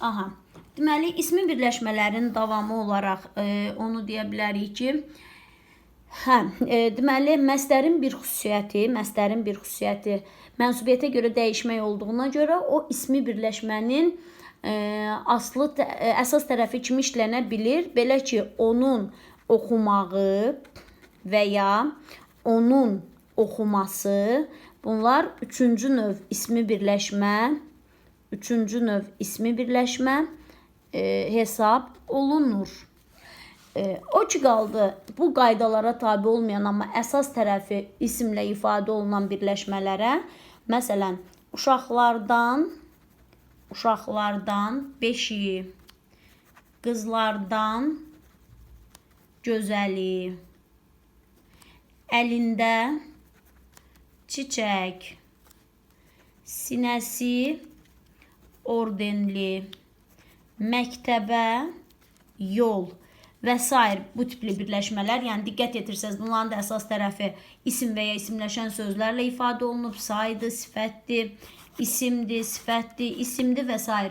Aha. Deməli, ismi birləşmələrin davamı olaraq e, onu deyə bilərik ki, hə, e, deməli, məsdərin bir xüsusiyyəti, məsdərin bir xüsusiyyəti mənsubiyyətə görə dəyişmək olduğuna görə o ismi birləşmənin e, aslı tə- e, əsas tərəfi kimi işlənə bilir. Belə ki, onun oxumağı və ya onun oxuması bunlar üçüncü növ ismi birləşmə üçüncü növ ismi birləşmə e, hesab olunur. E, o qaldı bu qaydalara tabe olmayan amma əsas tərəfi isimlə ifadə olunan birləşmələrə, məsələn, uşaqlardan uşaqlardan beşiyi, qızlardan gözəli, əlində çiçək, sinəsi ordenli, məktəbə yol və s. bu tipli birləşmələr, yəni diqqət yetirsəz, bunların da əsas tərəfi isim və ya isimləşən sözlərlə ifadə olunub, saydı, sifətdir, isimdir, sifətdir, isimdir və s.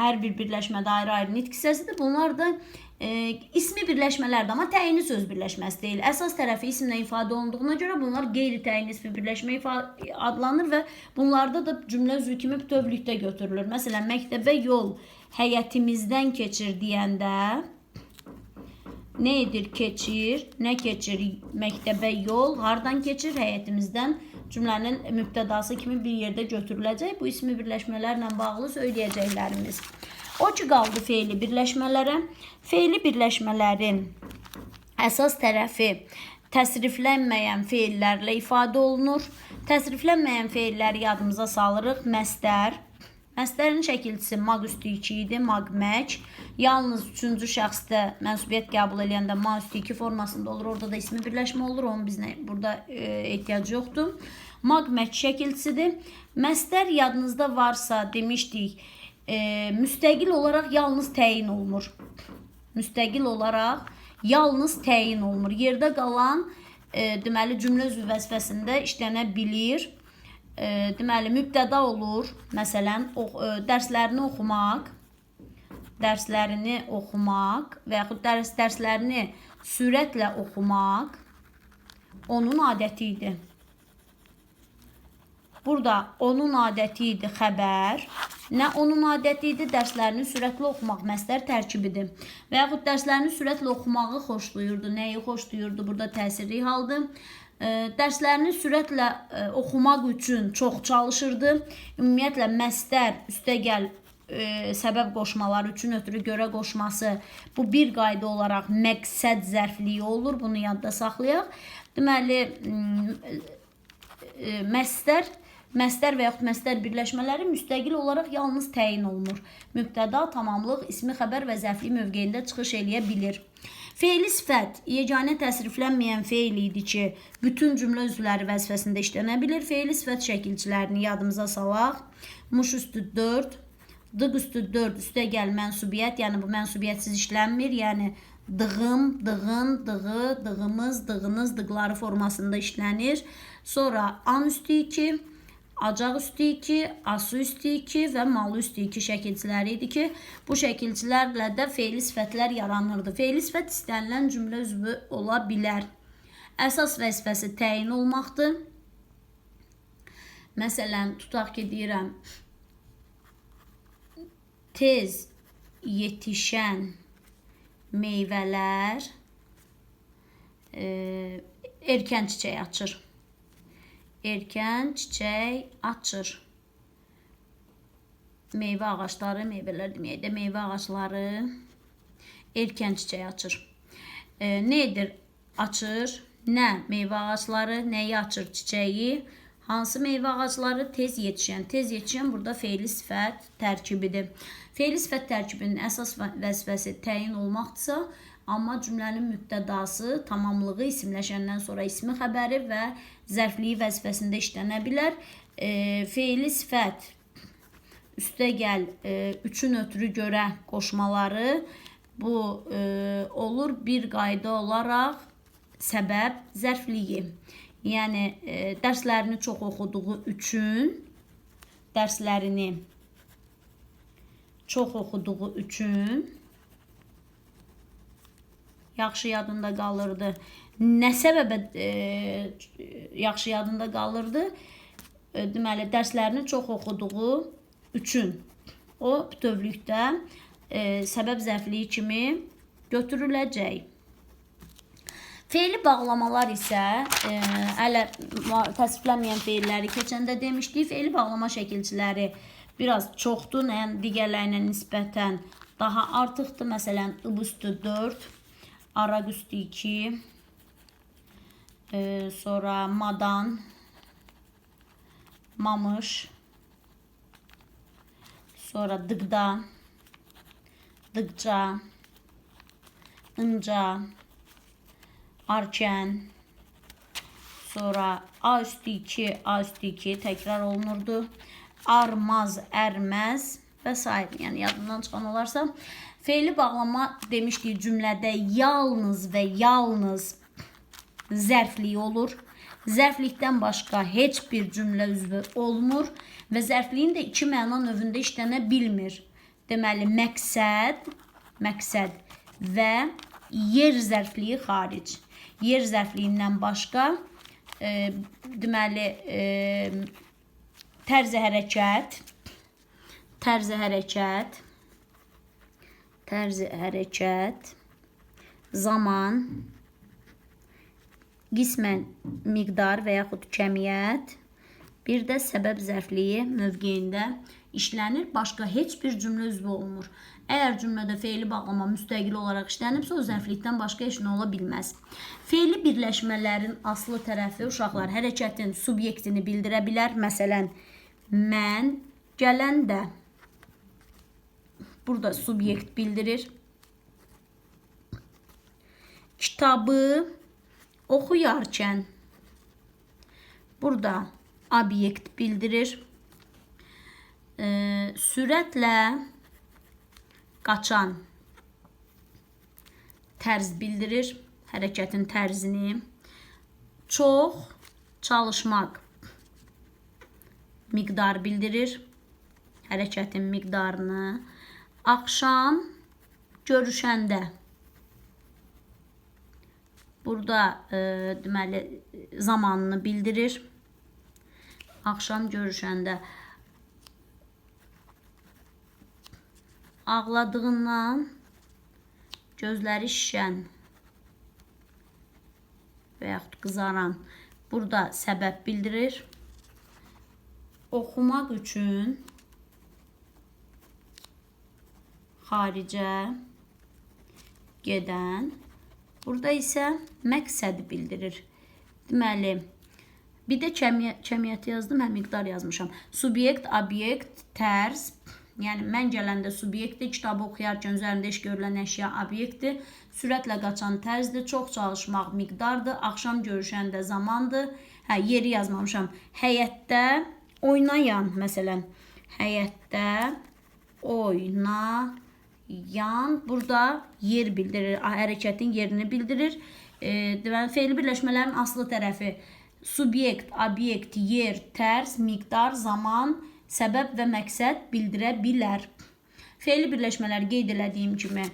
Hər bir birləşmədə ayrı-ayrı nitq hissəsidir. Bunlar da e, ismi birləşmələrdir, amma təyinli söz birləşməsi deyil. Əsas tərəfi isimlə ifadə olunduğuna görə bunlar qeyri-təyinli ismi birləşmə adlanır və bunlarda da cümlə üzvü kimi bütövlükdə götürülür. Məsələn, məktəbə yol həyətimizdən keçir deyəndə ne edir? Keçir. Nə keçir? Məktəbə yol. Hardan keçir? Həyətimizdən cümlənin mübtədası kimi bir yerdə götürüləcək. Bu ismi birləşmələrlə bağlı söyləyəcəklərimiz. O ki qaldı fe'li birləşmələrə. Fe'li birləşmələrin əsas tərəfi təsriflənməyən feillərlə ifadə olunur. Təsriflənməyən feilləri yadımıza salırıq. Məsdər, Məsdərin şəkilçisi maq üstü 2 idi, maqmək. Yalnız 3-cü şəxsdə mənsubiyyət qəbul edəndə ma üstü 2 formasında olur. Orada da ismi birləşmə olur. Onun bizə burada e, ehtiyac yoxdur. Maqmək şəkilçisidir. Məsdər yadınızda varsa demişdik, e, müstəqil olaraq yalnız təyin olunur. Müstəqil olaraq yalnız təyin olunur. Yerdə qalan e, deməli cümlə üzvü vəzifəsində işlənə bilir. E, deməli mübtəda olur. Məsələn, o, e, dərslərini oxumaq, dərslərini oxumaq və yaxud dərs dərslərini sürətlə oxumaq onun adəti idi. Burada onun adəti idi xəbər. Nə onun adəti idi? Dərslərini sürətlə oxumaq məsdər tərkibidir. Və yaxud dərslərini sürətlə oxumağı xoşlayırdı. Nəyi xoşlayırdı? Burada təsirli haldır. E, dərslərini sürətlə e, oxumaq üçün çox çalışırdı. Ümumiyyətlə məsdər üstəgəl e, səbəb qoşmaları üçün ötürü görə qoşması bu bir qayda olaraq məqsəd zərfliyi olur. Bunu yadda saxlayaq. Deməli, m, e, məsdər Məsdər və yaxud məsdər birləşmələri müstəqil olaraq yalnız təyin olunur. Mübtəda, tamamlıq, ismi xəbər və zərfli mövqeyində çıxış eləyə bilir. Fe'li sifət yeganə təsriflənməyən fe'l idi ki, bütün cümlə üzvləri vəzifəsində işlənə bilir. Fe'li sifət şəkilçilərini yadımıza salaq. Muş üstü 4, dıq üstü 4 üstə gəl mənsubiyyət, yəni bu mənsubiyyətsiz işlənmir. Yəni dığım, dığın, dığı, dığımız, dığınız, dıqları formasında işlənir. Sonra an üstü 2, acaq üstü 2, ası üstü 2 və malı üstü 2 şəkilçiləri idi ki, bu şəkilçilərlə də fe'li sifətlər yaranırdı. Fe'li sifət istənilən cümlə üzvü ola bilər. Əsas vəzifəsi təyin olmaqdır. Məsələn, tutaq ki, deyirəm, tez yetişən meyvələr e, erkən çiçək açır. Erkən çiçək açır. Meyvə ağacları, meyvələr deməyək də meyvə ağacları erkən çiçək açır. E, nə edir? Açır. Nə? Meyvə ağacları nəyi açır? Çiçəyi. Hansı meyvə ağacları tez yetişən? Tez yetişən burada fe'li sifət tərkibidir. Fe'li sifət tərkibinin əsas və- vəzifəsi təyin olmaqdırsa, amma cümlənin mübtədası tamamlığı isimləşəndən sonra ismi xəbəri və zərfliyi vəzifəsində işlənə bilər. E, fe'li sifət üstəgəl e, üçün ötürü görə qoşmaları bu e, olur bir qayda olaraq səbəb zərfliyi. Yəni e, dərslərini çox oxuduğu üçün dərslərini çox oxuduğu üçün yaxşı yadında qalırdı. Nə səbəbə e, yaxşı yadında qalırdı? E, deməli, dərslərini çox oxuduğu üçün o bütövlükdə e, səbəb zərfliyi kimi götürüləcək. Fe'li bağlamalar isə e, hələ ma- təsvirlənməyən feilləri keçəndə demişdik. Fe'li bağlama şəkilçiləri biraz çoxdur, yəni digərlərinə nisbətən daha artıqdır. Məsələn, ıb üstü 4, araq üstü 2, e, sonra madan, mamış, sonra dıqda, dıqca, ınca, arken, sonra A üstü 2, A üstü 2 tekrar olunurdu. Armaz, erməz və s. Yəni yadından çıxan olarsa, fe'li bağlama demişdik cümlədə yalnız və yalnız zərflik olur. Zərflikdən başqa heç bir cümlə üzvü olmur və zərfliyin də iki məna növündə işlənə bilmir. Deməli, məqsəd, məqsəd və yer zərfliyi xaric. Yer zərfliyindən başqa e, deməli e, tərzi hərəkət, tərzi hərəkət, tərzi hərəkət, zaman, qismən miqdar və yaxud kəmiyyət, bir də səbəb zərfliyi mövqeyində işlənir. Başqa heç bir cümlə üzvü olmur. Əgər cümlədə fe'li bağlama müstəqil olaraq işlənibsə, o zərflikdən başqa heç nə ola bilməz. Fe'li birləşmələrin aslı tərəfi uşaqlar hərəkətin subyektini bildirə bilər. Məsələn, mən gələndə burada subyekt bildirir. Kitabı oxuyarkən burada obyekt bildirir. Ee, sürətlə qaçan tərz bildirir hərəkətin tərzini. Çox çalışmaq miqdar bildirir hərəkətin miqdarını. Axşam görüşəndə burada e, deməli zamanını bildirir. Axşam görüşəndə ağladığından gözləri şişən və yaxud qızaran burada səbəb bildirir. Oxumaq üçün xaricə gedən burada isə məqsədi bildirir. Deməli, bir də kəmiyyəti yazdım, həm miqdar yazmışam. Subyekt, obyekt, tərz. Yəni mən gələndə subyektdir, kitabı oxuyarkən üzərində iş görülən əşya obyektdir. Sürətlə qaçan tərzdir, çox çalışmaq miqdardır, axşam görüşəndə zamandır. Hə, yeri yazmamışam. Həyətdə oynayan, məsələn, həyətdə oynayan burada yer bildirir, hərəkətin yerini bildirir. E, deməli fe'li birləşmələrin aslı tərəfi subyekt, obyekt, yer, tərz, miqdar, zaman, səbəb və məqsəd bildirə bilər. Fe'li birləşmələr qeyd elədiyim kimi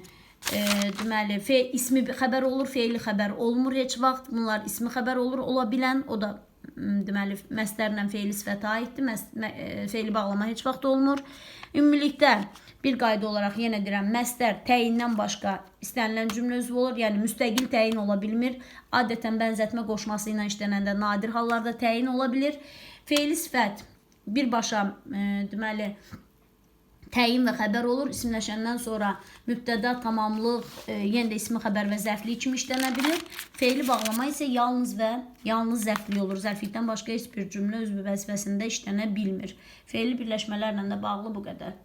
e, deməli fe ismi xəbər olur, fe'li xəbər olmur heç vaxt. Bunlar ismi xəbər olur, ola bilən, o da deməli məstərlə fe'li sifətə aiddir. Məs mə, e, fe'li bağlama heç vaxt olmur. Ümumilikdə bir qayda olaraq yenə deyirəm, məstər təyindən başqa istənilən cümlə üzvü olur. Yəni müstəqil təyin ola bilmir. Adətən bənzətmə qoşması ilə işlənəndə nadir hallarda təyin ola bilir. Fe'li sifət birbaşa e, deməli təyin və xəbər olur. İsimləşəndən sonra mübtəda, tamamlıq, e, yenə də ismi xəbər və zərflik kimi işlənə bilir. Fe'li bağlama isə yalnız və yalnız zərfli olur. Zərflikdən başqa heç bir cümlə üzvü vəzifəsində işlənə bilmir. Fe'li birləşmələrlə də bağlı bu qədər.